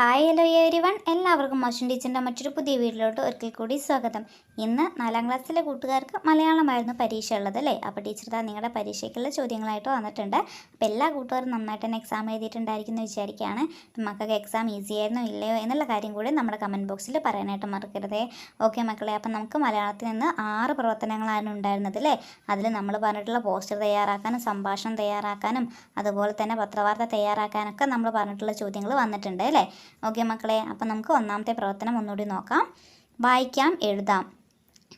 Hi hello every one എല്ലാവർക്കും മോശം ടീച്ചറിന്റെ മറ്റൊരു പുതിയ വീട്ടിലോട്ട് ഒരിക്കൽ കൂടി സ്വാഗതം. ഇന്ന് നാലാം ക്ലാസ്സിലെ കൂട്ടുകാർക്ക് മലയാളമായിരുന്നു പരീക്ഷ ഉള്ളത് അല്ലേ? അപ്പോൾ ടീച്ചർ താ നിങ്ങളുടെ പരീക്ഷയ്ക്കുള്ള ചോദ്യങ്ങളായിട്ട് വന്നിട്ടുണ്ട്. അപ്പോൾ എല്ലാ കൂട്ടുകാരും നന്നായിട്ട് തന്നെ എക്സാം എഴുതിയിട്ടുണ്ടായിരിക്കും എന്ന് വിചാരിക്കുകയാണ്. മക്കൾക്ക് എക്സാം ഈസി ആയിരുന്നോ ഇല്ലയോ എന്നുള്ള കാര്യം കൂടി നമ്മുടെ കമന്റ് ബോക്സിൽ പറയാനായിട്ട് മറക്കരുതേ. ഓക്കെ മക്കളെ അപ്പം നമുക്ക് മലയാളത്തിൽ നിന്ന് ആറ് പ്രവർത്തനങ്ങളാണ് ഉണ്ടായിരുന്നത് അല്ലേ? അതിൽ നമ്മൾ പറഞ്ഞിട്ടുള്ള പോസ്റ്റർ തയ്യാറാക്കാനും സംഭാഷണം തയ്യാറാക്കാനും അതുപോലെ തന്നെ പത്രവാർത്ത തയ്യാറാക്കാനൊക്കെ നമ്മൾ പറഞ്ഞിട്ടുള്ള ചോദ്യങ്ങൾ വന്നിട്ടുണ്ട് അല്ലേ? ഓക്കെ മക്കളെ അപ്പം നമുക്ക് ഒന്നാമത്തെ പ്രവർത്തനം ഒന്നുകൂടി നോക്കാം. വായിക്കാം എഴുതാം.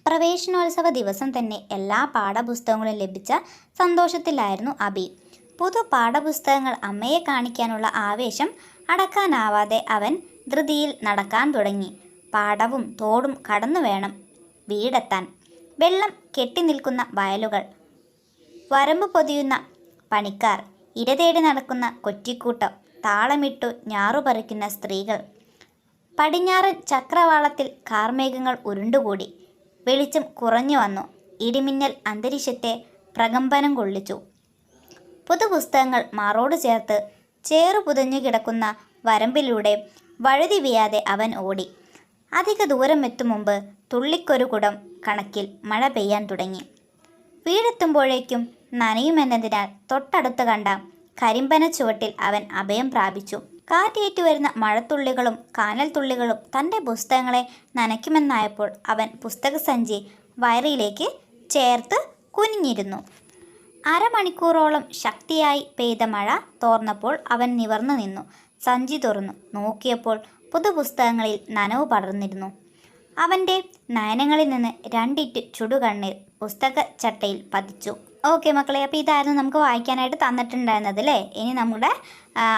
പ്രവേശനോത്സവ ദിവസം തന്നെ എല്ലാ പാഠപുസ്തകങ്ങളും ലഭിച്ച സന്തോഷത്തിലായിരുന്നു അബി. പുതു പാഠപുസ്തകങ്ങൾ അമ്മയെ കാണിക്കാനുള്ള ആവേശം അടക്കാനാവാതെ അവൻ ധൃതിയിൽ നടക്കാൻ തുടങ്ങി. പാടവും തോടും കടന്നു വേണം വീടെത്താൻ. വെള്ളം കെട്ടി നിൽക്കുന്ന വയലുകൾ വരമ്പ് പൊതിയുന്ന പണിക്കാർ ഇരതേടി നടക്കുന്ന കൊറ്റിക്കൂട്ടം താളമിട്ടു ഞാറുപറിക്കുന്ന സ്ത്രീകൾ. പടിഞ്ഞാറൻ ചക്രവാളത്തിൽ കാർമേഘങ്ങൾ ഉരുണ്ടുകൂടി. വെളിച്ചം കുറഞ്ഞു വന്നു. ഇടിമിന്നൽ അന്തരീക്ഷത്തെ പ്രകമ്പനം കൊള്ളിച്ചു. പുതുപുസ്തകങ്ങൾ മാറോട് ചേർത്ത് ചേറു പുതഞ്ഞു കിടക്കുന്ന വരമ്പിലൂടെ വഴുതി വീയാതെ അവൻ ഓടി. അധിക ദൂരം എത്തും മുമ്പ് തുള്ളിക്കൊരു കുടം കണക്കിൽ മഴ പെയ്യാൻ തുടങ്ങി. വീടെത്തുമ്പോഴേക്കും നനയുമെന്നതിനാൽ തൊട്ടടുത്ത് കണ്ട കരിമ്പന ചുവട്ടിൽ അവൻ അഭയം പ്രാപിച്ചു. കാറ്റേറ്റു വരുന്ന മഴത്തുള്ളികളും കാനൽ തുള്ളികളും തന്റെ പുസ്തകങ്ങളെ നനയ്ക്കുമെന്നായപ്പോൾ അവൻ പുസ്തകസഞ്ചി വയറിയിലേക്ക് ചേർത്ത് കുനിഞ്ഞിരുന്നു. അരമണിക്കൂറോളം ശക്തിയായി പെയ്ത മഴ തോർന്നപ്പോൾ അവൻ നിവർന്നു നിന്നു. സഞ്ചി തുറന്നു. നോക്കിയപ്പോൾ പുതുപുസ്തകങ്ങളിൽ നനവ് പടർന്നിരുന്നു. അവന്റെ നയനങ്ങളിൽ നിന്ന് രണ്ടിറ്റ് ചുടുകണ്ണീർ പുസ്തക ചട്ടയിൽ പതിച്ചു. ഓക്കെ മക്കളെ അപ്പോൾ ഇതായിരുന്നു നമുക്ക് വായിക്കാനായിട്ട് തന്നിട്ടുണ്ടായിരുന്നത് അല്ലേ ഇനി നമ്മുടെ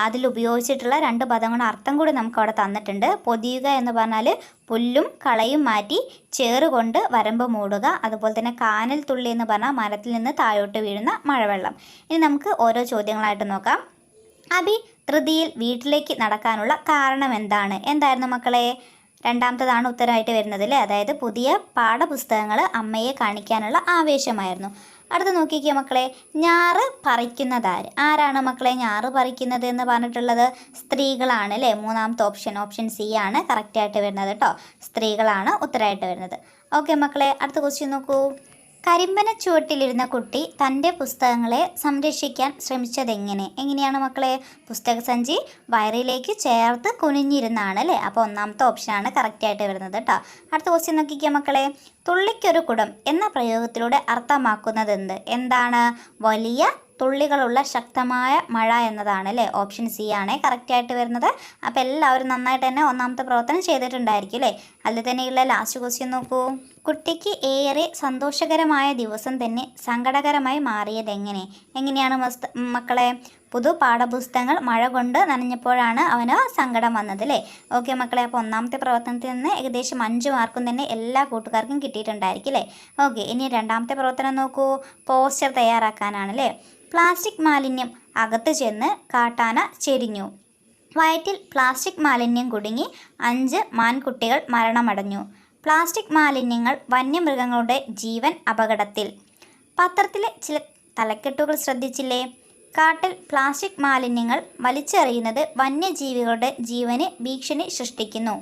അതിൽ ഉപയോഗിച്ചിട്ടുള്ള രണ്ട് പദങ്ങളുടെ അർത്ഥം കൂടി നമുക്ക് അവിടെ തന്നിട്ടുണ്ട്. പൊതിയുക എന്ന് പറഞ്ഞാൽ പുല്ലും കളയും മാറ്റി ചേറുകൊണ്ട് വരമ്പ് മൂടുക അതുപോലെ തന്നെ കാനൽ തുള്ളി എന്ന് പറഞ്ഞാൽ മരത്തിൽ നിന്ന് താഴോട്ട് വീഴുന്ന മഴവെള്ളം. ഇനി നമുക്ക് ഓരോ ചോദ്യങ്ങളായിട്ട് നോക്കാം. അബി ധൃതിയിൽ വീട്ടിലേക്ക് നടക്കാനുള്ള കാരണം എന്താണ്? എന്തായിരുന്നു മക്കളെ? രണ്ടാമത്തതാണ് ഉത്തരമായിട്ട് വരുന്നത് അല്ലേ? അതായത് പുതിയ പാഠപുസ്തകങ്ങൾ അമ്മയെ കാണിക്കാനുള്ള ആവേശമായിരുന്നു. അടുത്ത് നോക്കിക്കേ മക്കളെ ഞാറ് പറിക്കുന്നതാര് ആരാണ് മക്കളെ ഞാറ് പറിക്കുന്നത് എന്ന് പറഞ്ഞിട്ടുള്ളത്? സ്ത്രീകളാണ് അല്ലേ? മൂന്നാമത്തെ ഓപ്ഷൻ ഓപ്ഷൻ സി ആണ് കറക്റ്റായിട്ട് വരുന്നത് കേട്ടോ. സ്ത്രീകളാണ് ഉത്തരമായിട്ട് വരുന്നത്. ഓക്കെ മക്കളെ അടുത്ത ക്വസ്റ്റ്യൻ നോക്കൂ. കരിമ്പന ചുവട്ടിലിരുന്ന കുട്ടി തന്റെ പുസ്തകങ്ങളെ സംരക്ഷിക്കാൻ ശ്രമിച്ചതെങ്ങനെ? എങ്ങനെയാണ് മക്കളെ? പുസ്തകസഞ്ചി വയറിലേക്ക് ചേർത്ത് കുനിഞ്ഞിരുന്നാണ് അല്ലേ അപ്പോൾ ഒന്നാമത്തെ ഓപ്ഷനാണ് കറക്റ്റായിട്ട് വരുന്നത് കേട്ടോ. അടുത്ത ക്വസ്റ്റ്യൻ നോക്കിക്കുക മക്കളെ. തുള്ളിക്കൊരു കുടം എന്ന പ്രയോഗത്തിലൂടെ അർത്ഥമാക്കുന്നത് എന്ത് എന്താണ്? വലിയ തുള്ളികളുള്ള ശക്തമായ മഴ എന്നതാണ് അല്ലേ ഓപ്ഷൻ സി ആണ് കറക്റ്റായിട്ട് വരുന്നത്. അപ്പോൾ എല്ലാവരും നന്നായിട്ട് തന്നെ ഒന്നാമത്തെ പ്രവർത്തനം ചെയ്തിട്ടുണ്ടായിരിക്കും അല്ലേ? അതിൽ തന്നെയുള്ള ലാസ്റ്റ് ക്വസ്റ്റ്യൻ നോക്കൂ. കുട്ടിക്ക് ഏറെ സന്തോഷകരമായ ദിവസം തന്നെ സങ്കടകരമായി മാറിയത് എങ്ങനെ? എങ്ങനെയാണ് മസ്ത മക്കളെ പുതു പാഠപുസ്തകങ്ങൾ മഴ കൊണ്ട് നനഞ്ഞപ്പോഴാണ് അവന് സങ്കടം വന്നത് അല്ലേ ഓക്കെ മക്കളെ അപ്പോൾ ഒന്നാമത്തെ പ്രവർത്തനത്തിൽ നിന്ന് ഏകദേശം അഞ്ച് മാർക്കും തന്നെ എല്ലാ കൂട്ടുകാർക്കും കിട്ടിയിട്ടുണ്ടായിരിക്കും അല്ലേ? ഓക്കെ ഇനി രണ്ടാമത്തെ പ്രവർത്തനം നോക്കൂ. പോസ്റ്റർ തയ്യാറാക്കാനാണ് അല്ലേ പ്ലാസ്റ്റിക് മാലിന്യം അകത്ത് ചെന്ന് കാട്ടാന ചെരിഞ്ഞു. വയറ്റിൽ പ്ലാസ്റ്റിക് മാലിന്യം കുടുങ്ങി അഞ്ച് മാൻകുട്ടികൾ മരണമടഞ്ഞു. പ്ലാസ്റ്റിക് മാലിന്യങ്ങൾ വന്യമൃഗങ്ങളുടെ ജീവൻ അപകടത്തിൽ. പത്രത്തിലെ ചില തലക്കെട്ടുകൾ ശ്രദ്ധിച്ചില്ലേ? കാട്ടിൽ പ്ലാസ്റ്റിക് മാലിന്യങ്ങൾ വലിച്ചെറിയുന്നത് വന്യജീവികളുടെ ജീവന് ഭീഷണി സൃഷ്ടിക്കുന്നു.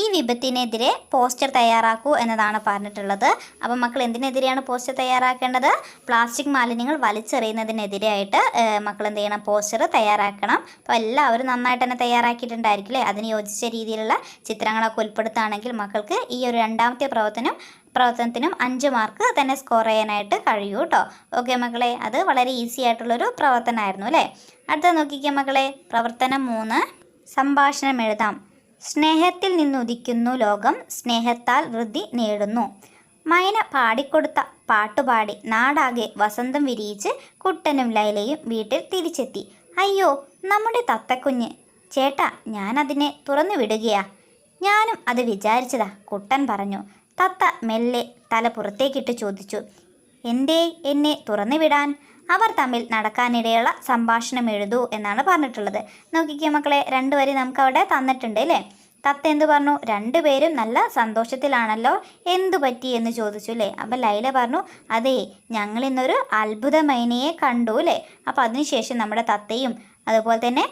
ഈ വിപത്തിനെതിരെ പോസ്റ്റർ തയ്യാറാക്കൂ എന്നതാണ് പറഞ്ഞിട്ടുള്ളത്. അപ്പോൾ മക്കൾ എന്തിനെതിരെയാണ് പോസ്റ്റർ തയ്യാറാക്കേണ്ടത്? പ്ലാസ്റ്റിക് മാലിന്യങ്ങൾ വലിച്ചെറിയുന്നതിനെതിരെയായിട്ട് മക്കൾ എന്ത് ചെയ്യണം? പോസ്റ്റർ തയ്യാറാക്കണം. അപ്പോൾ എല്ലാവരും നന്നായിട്ട് തന്നെ തയ്യാറാക്കിയിട്ടുണ്ടായിരിക്കില്ലേ അതിന് യോജിച്ച രീതിയിലുള്ള ചിത്രങ്ങളൊക്കെ ഉൾപ്പെടുത്തുകയാണെങ്കിൽ മക്കൾക്ക് ഈ ഒരു രണ്ടാമത്തെ പ്രവർത്തനം പ്രവർത്തനത്തിനും അഞ്ച് മാർക്ക് തന്നെ സ്കോർ ചെയ്യാനായിട്ട് കഴിയൂ കേട്ടോ ഓക്കെ മക്കളെ അത് വളരെ ഈസി ആയിട്ടുള്ളൊരു പ്രവർത്തനമായിരുന്നു അല്ലേ? അടുത്ത നോക്കിക്കുക മക്കളെ പ്രവർത്തനം മൂന്ന് സംഭാഷണം എഴുതാം. സ്നേഹത്തിൽ നിന്നുദിക്കുന്നു ലോകം സ്നേഹത്താൽ വൃദ്ധി നേടുന്നു. മൈന പാടിക്കൊടുത്ത പാട്ടുപാടി നാടാകെ വസന്തം വിരിയിച്ച് കുട്ടനും ലൈലയും വീട്ടിൽ തിരിച്ചെത്തി. അയ്യോ നമ്മുടെ തത്തക്കുഞ്ഞ്. ചേട്ടാ ഞാനതിനെ തുറന്നു വിടുകയാ. ഞാനും അത് വിചാരിച്ചതാ കുട്ടൻ പറഞ്ഞു. തത്ത മെല്ലെ തല പുറത്തേക്കിട്ട് ചോദിച്ചു. എന്തേ എന്നെ തുറന്നു വിടാൻ? അവർ തമ്മിൽ നടക്കാനിടയുള്ള സംഭാഷണം എഴുതൂ എന്നാണ് പറഞ്ഞിട്ടുള്ളത്. നോക്കിക്കേ മക്കളെ രണ്ട് വരി നമുക്ക് അവിടെ തന്നിട്ടുണ്ട് അല്ലേ? തത്ത എന്ത് പറഞ്ഞു? രണ്ടുപേരും നല്ല സന്തോഷത്തിലാണല്ലോ എന്തു പറ്റി? എന്ന് ചോദിച്ചു അല്ലേ? അപ്പം ലൈല പറഞ്ഞു അതെ ഞങ്ങൾ ഇന്നൊരു അത്ഭുത മൈനയെ കണ്ടു അല്ലേ? അപ്പം അതിനുശേഷം നമ്മുടെ തത്തയും അതുപോലെ തന്നെ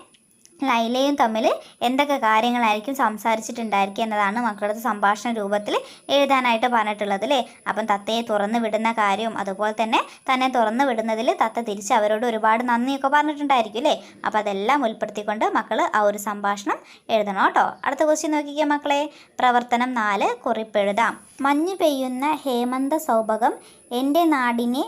ലൈലയും തമ്മിൽ എന്തൊക്കെ കാര്യങ്ങളായിരിക്കും സംസാരിച്ചിട്ടുണ്ടായിരിക്കുക എന്നതാണ് മക്കളുടെ സംഭാഷണ രൂപത്തിൽ എഴുതാനായിട്ട് പറഞ്ഞിട്ടുള്ളത് അല്ലേ? അപ്പം തത്തയെ തുറന്നു വിടുന്ന കാര്യവും അതുപോലെ തന്നെ തന്നെ തുറന്നു വിടുന്നതിൽ തത്ത തിരിച്ച് അവരോട് ഒരുപാട് നന്ദിയൊക്കെ പറഞ്ഞിട്ടുണ്ടായിരിക്കും അല്ലേ? അപ്പോൾ അതെല്ലാം ഉൾപ്പെടുത്തിക്കൊണ്ട് മക്കൾ ആ ഒരു സംഭാഷണം എഴുതണം കേട്ടോ. അടുത്ത ക്വസ്റ്റ്യൻ നോക്കിക്കുക മക്കളെ. പ്രവർത്തനം നാല് കുറിപ്പെഴുതാം മഞ്ഞ് പെയ്യുന്ന ഹേമന്ത സൗഭകം എന്റെ നാടിനെ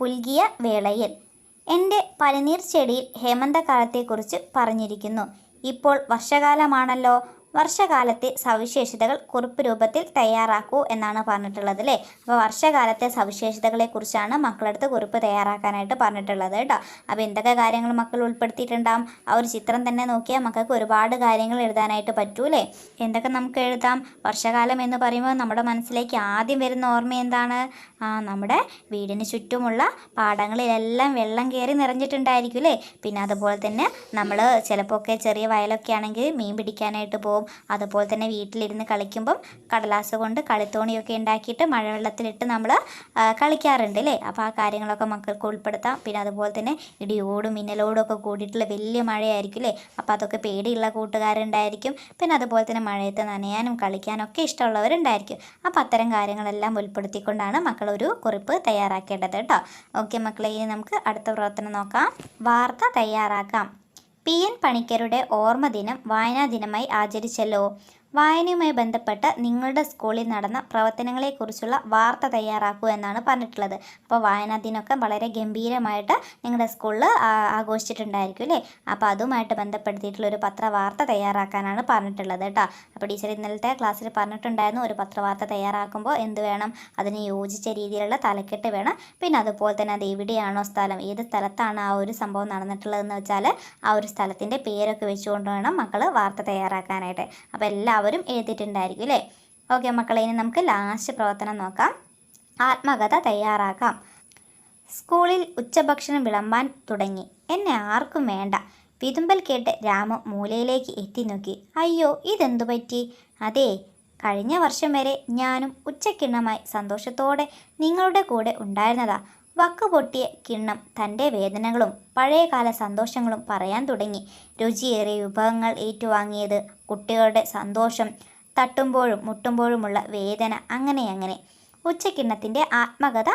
പുൽകിയ വേളയിൽ. എന്റെ പനിനീർ ചെടിയിൽ ഹേമന്തകാലത്തെക്കുറിച്ച് പറഞ്ഞിരിക്കുന്നു. ഇപ്പോൾ വർഷകാലമാണല്ലോ. വർഷകാലത്തെ സവിശേഷതകൾ കുറിപ്പ് രൂപത്തിൽ തയ്യാറാക്കൂ എന്നാണ് പറഞ്ഞിട്ടുള്ളത് അല്ലേ അപ്പോൾ വർഷകാലത്തെ സവിശേഷതകളെക്കുറിച്ചാണ് മക്കളടുത്ത് കുറിപ്പ് തയ്യാറാക്കാനായിട്ട് പറഞ്ഞിട്ടുള്ളത് കേട്ടോ അപ്പോൾ എന്തൊക്കെ കാര്യങ്ങൾ മക്കൾ ഉൾപ്പെടുത്തിയിട്ടുണ്ടാവും? ആ ഒരു ചിത്രം തന്നെ നോക്കിയാൽ മക്കൾക്ക് ഒരുപാട് കാര്യങ്ങൾ എഴുതാനായിട്ട് പറ്റൂലേ എന്തൊക്കെ നമുക്ക് എഴുതാം? വർഷകാലം എന്ന് പറയുമ്പോൾ നമ്മുടെ മനസ്സിലേക്ക് ആദ്യം വരുന്ന ഓർമ്മ എന്താണ്? നമ്മുടെ വീടിന് ചുറ്റുമുള്ള പാടങ്ങളിലെല്ലാം വെള്ളം കയറി നിറഞ്ഞിട്ടുണ്ടായിരിക്കും അല്ലേ പിന്നെ അതുപോലെ തന്നെ നമ്മൾ ചിലപ്പോൾ ഒക്കെ ചെറിയ വയലൊക്കെ ആണെങ്കിൽ മീൻ പിടിക്കാനായിട്ട് പോകും. അതുപോലെ തന്നെ വീട്ടിലിരുന്ന് കളിക്കുമ്പം കടലാസ് കൊണ്ട് കളിത്തോണിയൊക്കെ ഉണ്ടാക്കിയിട്ട് മഴവെള്ളത്തിലിട്ട് നമ്മൾ കളിക്കാറുണ്ട് അല്ലേ അപ്പോൾ ആ കാര്യങ്ങളൊക്കെ മക്കൾക്ക് ഉൾപ്പെടുത്താം. പിന്നെ അതുപോലെ തന്നെ ഇടിയോടും മിന്നലോടും ഒക്കെ കൂടിയിട്ടുള്ള വലിയ മഴയായിരിക്കും അല്ലേ അപ്പോൾ അതൊക്കെ പേടിയുള്ള കൂട്ടുകാരുണ്ടായിരിക്കും. പിന്നെ അതുപോലെ തന്നെ മഴയത്ത് നനയാനും കളിക്കാനും ഒക്കെ ഇഷ്ടമുള്ളവരുണ്ടായിരിക്കും. അപ്പോൾ അത്തരം കാര്യങ്ങളെല്ലാം ഉൾപ്പെടുത്തിക്കൊണ്ടാണ് മക്കൾ ഒരു കുറിപ്പ് തയ്യാറാക്കേണ്ടത് കേട്ടോ. ഓക്കെ മക്കളെ ഇനി നമുക്ക് അടുത്ത പ്രവർത്തനം നോക്കാം. വാർത്ത തയ്യാറാക്കാം. പി എൻ പണിക്കരുടെ ഓർമ്മദിനം വായനാ ദിനമായി ആചരിച്ചല്ലോ. വായനയുമായി ബന്ധപ്പെട്ട് നിങ്ങളുടെ സ്കൂളിൽ നടന്ന പ്രവർത്തനങ്ങളെക്കുറിച്ചുള്ള വാർത്ത തയ്യാറാക്കൂ എന്നാണ് പറഞ്ഞിട്ടുള്ളത്. അപ്പോൾ വായനാ ദിനമൊക്കെ വളരെ ഗംഭീരമായിട്ട് നിങ്ങളുടെ സ്കൂളിൽ ആഘോഷിച്ചിട്ടുണ്ടായിരിക്കും അല്ലേ? അപ്പോൾ അതുമായിട്ട് ബന്ധപ്പെടുത്തിയിട്ടുള്ള ഒരു പത്രവാർത്ത തയ്യാറാക്കാനാണ് പറഞ്ഞിട്ടുള്ളത് കേട്ടോ. അപ്പോൾ ടീച്ചർ ഇന്നലത്തെ ക്ലാസ്സിൽ പറഞ്ഞിട്ടുണ്ടായിരുന്നു ഒരു പത്രവാർത്ത തയ്യാറാക്കുമ്പോൾ എന്ത് വേണം അതിന് യോജിച്ച രീതിയിലുള്ള തലക്കെട്ട് വേണം. പിന്നെ അതുപോലെ തന്നെ അത് എവിടെയാണോ സ്ഥലം ഏത് സ്ഥലത്താണ് ആ ഒരു സംഭവം നടന്നിട്ടുള്ളതെന്ന് വെച്ചാൽ ആ ഒരു സ്ഥലത്തിന്റെ പേരൊക്കെ വെച്ചുകൊണ്ട് വേണം മക്കൾ വാർത്ത തയ്യാറാക്കാനായിട്ട്. അപ്പോൾ എല്ലാ എല്ലാവരും എഴുതിയിട്ടുണ്ടായിരിക്കും അല്ലേ? ഓക്കെ മക്കളെ ഇനി നമുക്ക് ലാസ്റ്റ് പ്രവർത്തനം നോക്കാം. ആത്മകഥ തയ്യാറാക്കാം. സ്കൂളിൽ ഉച്ചഭക്ഷണം വിളമ്പാൻ തുടങ്ങി. എന്നെ ആർക്കും വേണ്ട. വിതുമ്പൽ കേട്ട് രാമു മൂലയിലേക്ക് എത്തി നോക്കി. അയ്യോ ഇതെന്തു പറ്റി? അതെ കഴിഞ്ഞ വർഷം വരെ ഞാനും ഉച്ചക്കിണ്ണമായി സന്തോഷത്തോടെ നിങ്ങളുടെ കൂടെ ഉണ്ടായിരുന്നതാ. വക്ക് പൊട്ടിയ കിണ്ണം തന്റെ വേദനകളും പഴയകാല സന്തോഷങ്ങളും പറയാൻ തുടങ്ങി. രുചിയേറിയ വിഭവങ്ങൾ ഏറ്റുവാങ്ങിയത് കുട്ടികളുടെ സന്തോഷം തട്ടുമ്പോഴും മുട്ടുമ്പോഴുമുള്ള വേദന അങ്ങനെ അങ്ങനെ. ഉച്ചക്കിണ്ണത്തിന്റെ ആത്മകഥ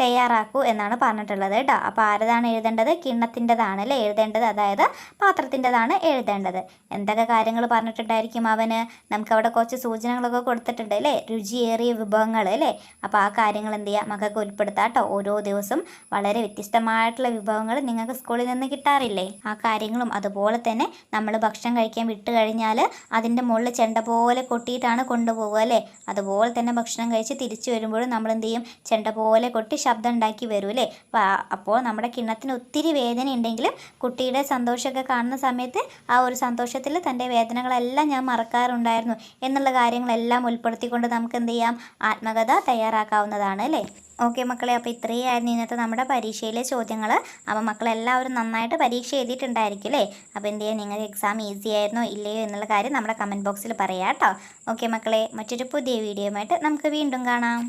തയ്യാറാക്കൂ എന്നാണ് പറഞ്ഞിട്ടുള്ളത് കേട്ടോ. അപ്പോൾ ആരതാണ് എഴുതേണ്ടത്? കിണ്ണത്തിന്റെതാണ് അല്ലേ എഴുതേണ്ടത് അതായത് പാത്രത്തിന്റെതാണ് എഴുതേണ്ടത്. എന്തൊക്കെ കാര്യങ്ങൾ പറഞ്ഞിട്ടുണ്ടായിരിക്കും അവന്? നമുക്കവിടെ കുറച്ച് സൂചനകളൊക്കെ കൊടുത്തിട്ടുണ്ട് അല്ലേ? രുചിയേറിയ വിഭവങ്ങൾ അല്ലേ? അപ്പോൾ ആ കാര്യങ്ങൾ എന്ത് ചെയ്യുക മക്കൾക്ക് ഉൾപ്പെടുത്താം കേട്ടോ. ഓരോ ദിവസം വളരെ വ്യത്യസ്തമായിട്ടുള്ള വിഭവങ്ങൾ നിങ്ങൾക്ക് സ്കൂളിൽ നിന്ന് കിട്ടാറില്ലേ? ആ കാര്യങ്ങളും അതുപോലെ തന്നെ നമ്മൾ ഭക്ഷണം കഴിക്കാൻ വിട്ട് കഴിഞ്ഞാൽ അതിന്റെ മുകളിൽ ചെണ്ട പോലെ കൊട്ടിയിട്ടാണ് കൊണ്ടുപോകുക അല്ലേ? അതുപോലെ തന്നെ ഭക്ഷണം കഴിച്ച് തിരിച്ചു വരുമ്പോഴും നമ്മൾ എന്ത് ചെയ്യും? ചെണ്ട പോലെ കൊട്ടി ശബ്ദം ഉണ്ടാക്കി വരും അല്ലേ? അപ്പോൾ നമ്മുടെ കിണ്ണത്തിന് ഒത്തിരി വേദന ഉണ്ടെങ്കിലും കുട്ടിയുടെ സന്തോഷമൊക്കെ കാണുന്ന സമയത്ത് ആ ഒരു സന്തോഷത്തിൽ തന്റെ വേദനകളെല്ലാം ഞാൻ മറക്കാറുണ്ടായിരുന്നു എന്നുള്ള കാര്യങ്ങളെല്ലാം ഉൾപ്പെടുത്തിക്കൊണ്ട് നമുക്ക് എന്ത് ചെയ്യാം? ആത്മകഥ തയ്യാറാക്കാവുന്നതാണ് അല്ലേ? ഓക്കെ മക്കളെ അപ്പോൾ ഇത്രയായിരുന്നു ഇന്നത്തെ നമ്മുടെ പരീക്ഷയിലെ ചോദ്യങ്ങൾ. അപ്പോൾ മക്കളെല്ലാവരും നന്നായിട്ട് പരീക്ഷ എഴുതിയിട്ടുണ്ടായിരിക്കും അല്ലേ? അപ്പോൾ എന്ത് ചെയ്യാം? നിങ്ങൾക്ക് എക്സാം ഈസി ആയിരുന്നോ? ഇല്ലയോ എന്നുള്ള കാര്യം നമ്മുടെ കമന്റ് ബോക്സിൽ പറയാം കേട്ടോ. ഓക്കെ മക്കളെ മറ്റൊരു പുതിയ വീഡിയോയുമായിട്ട് നമുക്ക് വീണ്ടും കാണാം.